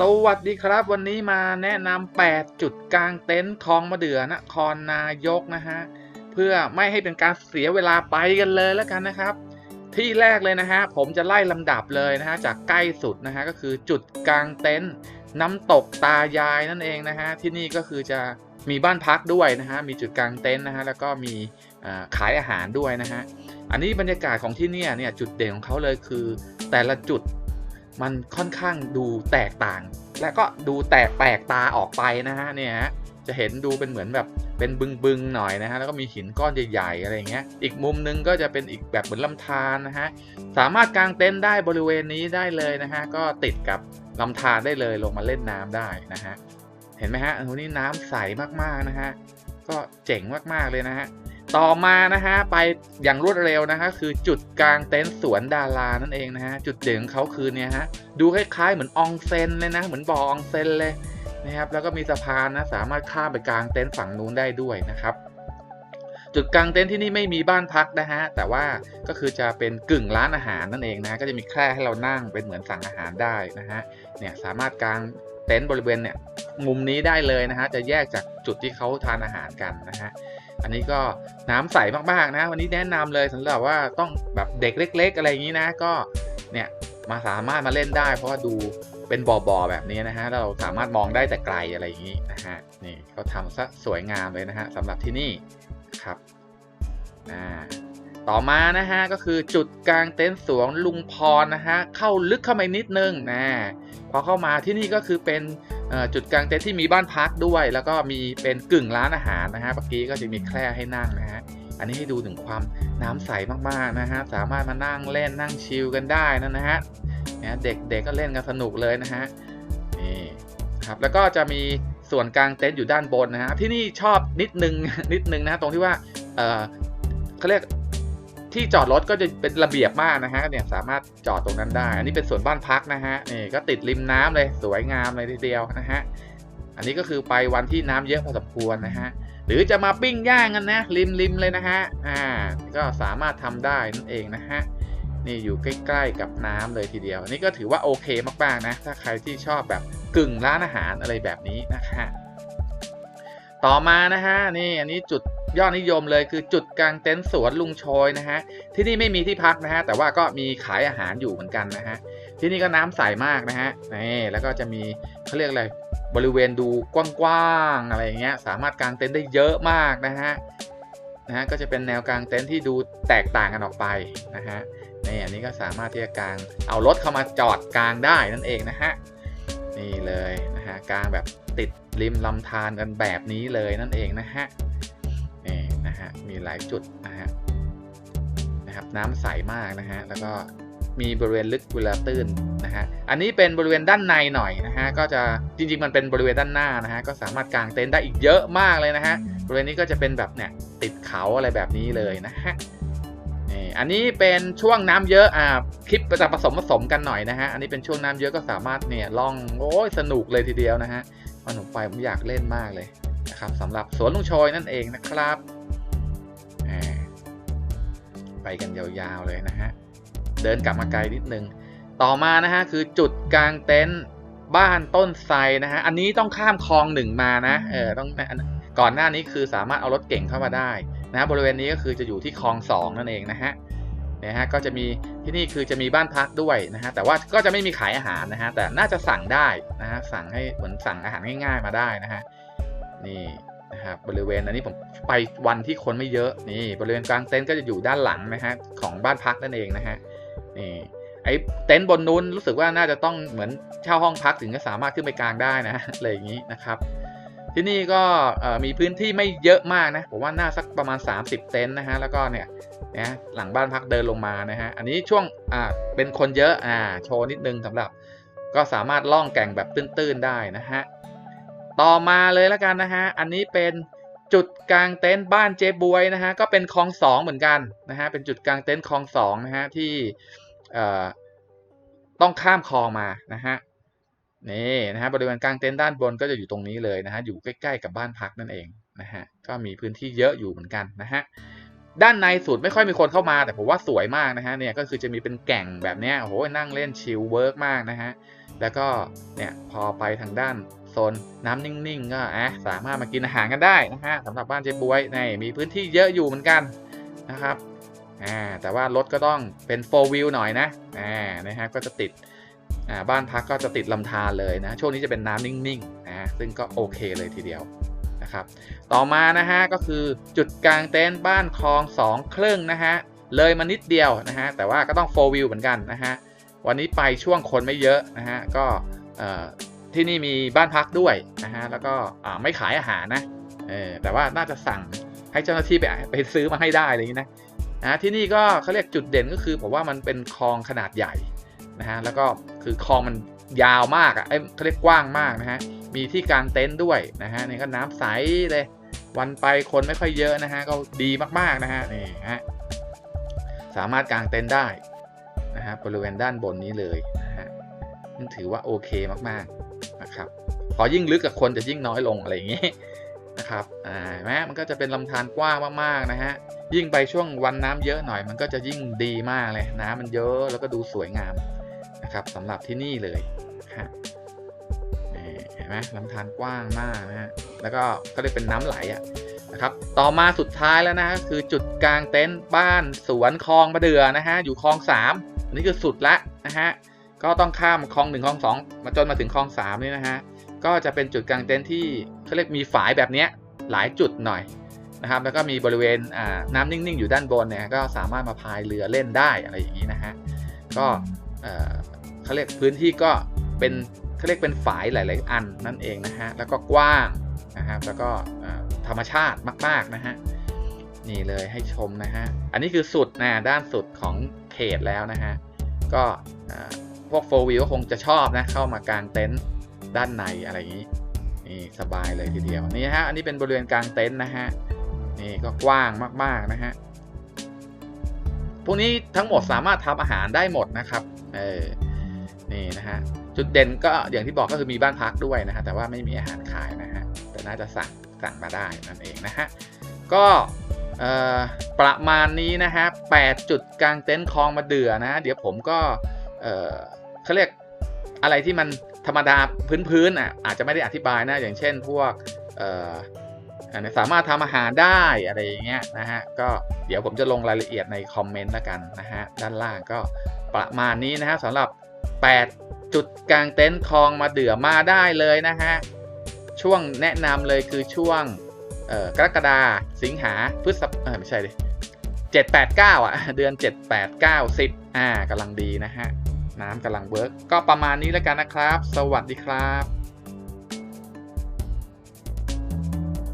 สวัสดีครับวันนี้มาแนะนำ8จุดกลางเต็นท์คลองมะเดื่อนครนายกนะฮะเพื่อไม่ให้เป็นการเสียเวลาไปกันเลยแล้วกันนะครับ ที่แรกเลยนะฮะผมจะไล่ลำดับเลยนะฮะจากใกล้สุดนะฮะก็คือจุดกลางเต็นท์น้ำตกตายายนั่นเองนะฮะที่นี่ก็คือจะมีบ้านพักด้วยนะฮะมีจุดกลางเต็นท์นะฮะแล้วก็มีขายอาหารด้วยนะฮะอันนี้บรรยากาศของที่นี่เนี่ยจุดเด่นของเขาเลยคือแต่ละจุด มันค่อนข้างดูแตกต่าง และก็ดูแตกแปลกตาออกไปนะฮะเนี่ยฮะจะเห็นดูเป็นเหมือนแบบเป็นบึงบึงๆหน่อยนะฮะแล้วก็มีหินก้อนใหญ่ๆอะไรอย่างเงี้ย อีกมุมนึงก็จะเป็นอีกแบบเหมือนลำธารนะฮะสามารถกางเต็นท์ได้บริเวณนี้ได้เลยนะฮะก็ติดกับลำธารได้เลยลงมาเล่นน้ำได้นะฮะเห็นไหมฮะตรงนี้น้ำใสมากๆนะฮะก็เจ๋งมากๆเลยนะฮะ ต่อมานะฮะไปอย่างรวดเร็วนะฮะคือจุดกลางเต็นท์สวนดารานั่นเองนะฮะจุดเด่นของเขาคือเนี่ยฮะดูคล้ายๆเหมือนอองเซนเลยนะเหมือนบ่ออองเซนเลยนะครับแล้วก็มีสะพานนะสามารถข้ามไปกลางเต็นท์ฝั่งนู้นได้ด้วยนะครับจุดกลางเต็นท์ที่นี่ไม่มีบ้านพักนะฮะแต่ว่าก็คือจะเป็นกึ่งร้านอาหารนั่นเองนะก็จะมีแคร่ให้เรานั่งเป็นเหมือนสั่งอาหารได้นะฮะเนี่ยสามารถกางเต็นท์บริเวณเนี่ยมุมนี้ได้เลยนะฮะจะแยกจากจุดที่เขาทานอาหารกันนะฮะ อันนี้ก็น้ำใสมากๆนะ วันนี้แนะนำเลยสำหรับว่าต้องแบบเด็กเล็ก ๆ อะไรอย่างนี้นะ ก็เนี่ยมาสามารถมาเล่นได้ เพราะว่าดูเป็นบ่อๆแบบนี้นะฮะเราสามารถมองได้แต่ไกลอะไรอย่างนี้นะฮะนี่เขาทำซะสวยงามเลยนะฮะสำหรับที่นี่ครับอ่าต่อมานะฮะก็คือจุดกลางเต็นท์สวนลุงพรนะฮะเข้าลึกเข้าไปนิดนึงนะพอเข้ามาที่นี่ก็คือเป็น จุดกลางเต็นท์ที่มีบ้านพักด้วย แล้วก็มีเป็นกึ่งร้านอาหารนะฮะเมื่อกี้ก็จะมีแคร่ให้นั่งนะฮะอันนี้ให้ดูถึงความน้ำใสมากๆนะฮะสามารถมานั่งเล่นนั่งชิลกันได้นะนะฮะเนี่ยเด็กๆก็เล่นกันสนุกเลยนะฮะนี่ครับแล้วก็จะมีส่วนกลางเต็นท์อยู่ด้านบนนะฮะที่นี่ชอบนิดนึงนิดนึงนะตรงที่ว่าเออเขาเรียก ที่จอดรถก็จะเป็นระเบียบมากนะฮะเนี่ยสามารถจอดตรงนั้นได้ อันนี้เป็นส่วนบ้านพักนะฮะนี่ก็ติดริมน้ำเลยสวยงามเลยทีเดียวนะฮะอันนี้ก็คือไปวันที่น้ำเยอะพอสมควรนะฮะหรือจะมาปิ้งย่างกันนะริมริมเลยนะฮะอ่าก็สามารถทำได้นั่นเองนะฮะนี่อยู่ใกล้ๆกับน้ำเลยทีเดียว อันนี้ก็ถือว่าโอเคมากๆนะถ้าใครที่ชอบแบบกึ่งร้านอาหารอะไรแบบนี้นะฮะต่อมานะฮะนี่อันนี้จุด ยอดนิยมเลยคือจุดกลางเต็นท์สวนลุงโชยนะฮะที่นี่ไม่มีที่พักนะฮะแต่ว่าก็มีขายอาหารอยู่เหมือนกันนะฮะที่นี่ก็น้ำใสมากนะฮะนี่แล้วก็จะมีเขาเรียกอะไรบริเวณดูกว้างๆอะไรอย่างเงี้ยสามารถกางเต็นท์ได้เยอะมากนะฮะนะฮะก็จะเป็นแนวกางเต็นท์ที่ดูแตกต่างกันออกไปนะฮะนี่อันนี้ก็สามารถที่จะกางเอารถเข้ามาจอดกลางได้นั่นเองนะฮะนี่เลยนะฮะกางแบบติดริมลำธารกันแบบนี้เลยนั่นเองนะฮะ นะฮะมีหลายจุดนะฮะนะครับน้ำใสมากนะฮะแล้วก็มีบริเวณลึกเวลาตื้นนะฮะอันนี้เป็นบริเวณด้านในหน่อยนะฮะก็จะจริงๆมันเป็นบริเวณด้านหน้านะฮะก็สามารถกางเต็นท์ได้อีกเยอะมากเลยนะฮะบริเวณนี้ก็จะเป็นแบบเนี่ยติดเขาอะไรแบบนี้เลยนะฮะนี่อันนี้เป็นช่วงน้ำเยอะอ่าคลิปจะผสมผสมกันหน่อยนะฮะอันนี้เป็นช่วงน้ำเยอะก็สามารถเนี่ยล่องโอ้ยสนุกเลยทีเดียวนะฮะพอหนูไปผมอยากเล่นมากเลยนะครับสำหรับสวนลุงโชยนั่นเองนะครับ ไปกันยาวๆเลยนะฮะ เดินกลับมาไกลนิดนึง ต่อมานะฮะคือจุดกลางเต็นท์บ้านต้นไทรนะฮะ อันนี้ต้องข้ามคลองหนึ่งมานะ เออต้องก่อนหน้านี้คือสามารถเอารถเก่งเข้ามาได้นะฮะบริเวณนี้ก็คือจะอยู่ที่คลองสองนั่นเองนะฮะเนี่ยฮะก็จะมีที่นี่คือจะมีบ้านพักด้วยนะฮะแต่ว่าก็จะไม่มีขายอาหารนะฮะแต่น่าจะสั่งได้นะฮะสั่งให้เหมือนสั่งอาหารง่ายๆมาได้นะฮะนี่ นะครับบริเวณอันนี้ผมไปวันที่คนไม่เยอะนี่บริเวณกลางเต็นท์ก็จะอยู่ด้านหลังนะฮะของบ้านพักนั่นเองนะฮะนี่ไอ้เต็นท์บนนู้นรู้สึกว่าน่าจะต้องเหมือนเช่าห้องพักถึงจะสามารถขึ้นไปกลางได้นะอะไรอย่างนี้นะครับ ที่นี่ก็มีพื้นที่ไม่เยอะมากนะผมว่าน่าสักประมาณ 30 เต็นท์นะฮะแล้วก็เนี่ยนะหลังบ้านพักเดินลงมานะฮะอันนี้ช่วงอ่าเป็นคนเยอะอ่าโชว์นิดนึงสำหรับ ก็สามารถล่องแก่งแบบตื้นๆได้นะฮะ ต่อมาเลยแล้วกันนะฮะ อันนี้เป็นจุดกลางเต็นท์บ้านเจ๊บวยนะฮะ ก็เป็นคลองสองเหมือนกันนะฮะ เป็นจุดกลางเต็นท์คลองสองนะฮะที่ต้องข้ามคลองมานะฮะนี่นะฮะบริเวณกลางเต็นท์ด้านบนก็จะอยู่ตรงนี้เลยนะฮะอยู่ใกล้ ๆ กับบ้านพักนั่นเองนะฮะก็มีพื้นที่เยอะอยู่เหมือนกันนะฮะด้านในสุดไม่ค่อยมีคนเข้ามาแต่ผมว่าสวยมากนะฮะเนี่ยก็คือจะมีเป็นแก่งแบบเนี้ยโอ้โหนั่งเล่นชิลเวิร์กมากนะฮะแล้วก็เนี่ยพอไปทางด้าน โซนน้ำนิ่งๆก็อะสามารถมากินอาหารกันได้นะฮะสำหรับบ้านเจ๊บวยในมีพื้นที่เยอะอยู่เหมือนกันนะครับอ่าแต่ว่ารถก็ต้องเป็น4 wheel หน่อยนะอ่านะฮะก็จะติดอ่าบ้านพักก็จะติดลำธารเลยนะ ช่วงนี้จะเป็นน้ำนิ่งๆนะซึ่งก็โอเคเลยทีเดียวนะครับต่อมานะฮะก็คือจุดกลางเต็นท์บ้านคลองสองครึ่งนะฮะเลยมานิดเดียวนะฮะแต่ว่าก็ต้อง4 wheel เหมือนกันนะฮะวันนี้ไปช่วงคนไม่เยอะนะฮะก็ ที่นี่มีบ้านพักด้วยนะฮะแล้วก็ไม่ขายอาหารนะเออแต่ว่าน่าจะสั่งให้เจ้าหน้าที่ไปไปซื้อมาให้ได้อะไรอย่างนี้นะนะที่นี่ก็เขาเรียกจุดเด่นก็คือผมว่ามันเป็นคลองขนาดใหญ่นะฮะแล้วก็คือคลองมันยาวมากอะเอ้เขาเรียกกว้างมากนะฮะมีที่กางเต็นท์ด้วยนะฮะนี่ก็น้ำใสเลยวันไปคนไม่ค่อยเยอะนะฮะก็ดีมากๆนะฮะนี่ฮะสามารถกางเต็นท์ได้นะฮะบริเวณด้านบนนี้เลย นะฮะนี่ถือว่าโอเคมากๆนะครับ พอยิ่งลึกกับคนจะยิ่งน้อยลงอะไรอย่างงี้นะครับอ่าเห็นไหมมันก็จะเป็นลำธารกว้างมากๆนะฮะ ยิ่งไปช่วงวันน้ำเยอะหน่อย มันก็จะยิ่งดีมากเลย น้ำมันเยอะแล้วก็ดูสวยงามนะครับสำหรับที่นี่เลยฮะเห็นไหมลำธารกว้างมากนะฮะ แล้วก็ก็เลยเป็นน้ำไหลอะนะครับ ต่อมาสุดท้ายแล้วนะฮะคือจุดกลางเต็นท์บ้านสวนคลองมะเดื่อนะฮะ อยู่คลองสามอันนี้คือสุดละนะฮะ ก็ต้องข้ามคลองหนึ่งคลองสองมาจนมาถึงคลองสามนี่นะฮะก็จะเป็นจุดกลางเต็นท์ที่เขาเรียกมีฝายแบบนี้หลายจุดหน่อยนะครับ แล้วก็มีบริเวณน้ำนิ่งๆ อยู่ด้านบนเนี่ยก็สามารถมาพายเรือเล่นได้อะไรอย่างนี้นะฮะก็เขาเรียกพื้นที่ก็เป็นเขาเรียกเป็นฝายหลาย ๆ อันนั่นเองนะฮะแล้วก็กว้างนะครับแล้วก็ธรรมชาติมาก ๆ นะฮะนี่เลยให้ชมนะฮะ อันนี้คือสุดนะด้านสุดของเขตแล้วนะฮะ ก็ พวกโฟวิวก็คงจะชอบนะเข้ามากางเต็นท์ด้านในอะไรอย่างนี้นี่สบายเลยทีเดียวนี่ฮะอันนี้เป็นบริเวณกลางเต็นท์นะฮะนี่ก็กว้างมากๆนะฮะพวกนี้ทั้งหมดสามารถทำอาหารได้หมดนะครับเออนี่นะฮะจุดเด่นก็อย่างที่บอกก็คือมีบ้านพักด้วยนะฮะแต่ว่าไม่มีอาหารขายนะฮะแต่น่าจะสั่งสั่งมาได้นั่นเองนะฮะก็ประมาณนี้นะฮะ8จุดกลางเต็นท์คลองมาเดือนะ เดี๋ยวผมก็ เออเขาเรียกอะไรที่มันธรรมดาพื้นๆอะอาจจะไม่ได้อธิบายนะอย่างเช่นพวกเออสามารถทำอาหารได้อะไรอย่างเงี้ยนะฮะก็เดี๋ยวผมจะลงรายละเอียดในคอมเมนต์ล้วกันนะฮะด้านล่างก็ประมาณนี้นะฮะสำหรับ 8 จุดกลางเต็นท์คลองมาเดือมาได้เลยนะฮะช่วงแนะนำเลยคือช่วงกรกฎาสิงหาพฤษภเออไม่ใช่ดิเจ็ดแปดเก้าอะ เดือนเจ็ดแปดเก้าสิบอ่ากำลังดีนะฮะ น้ำกำลังเวิร์กก็ประมาณนี้แล้วกันนะครับ สวัสดีครับ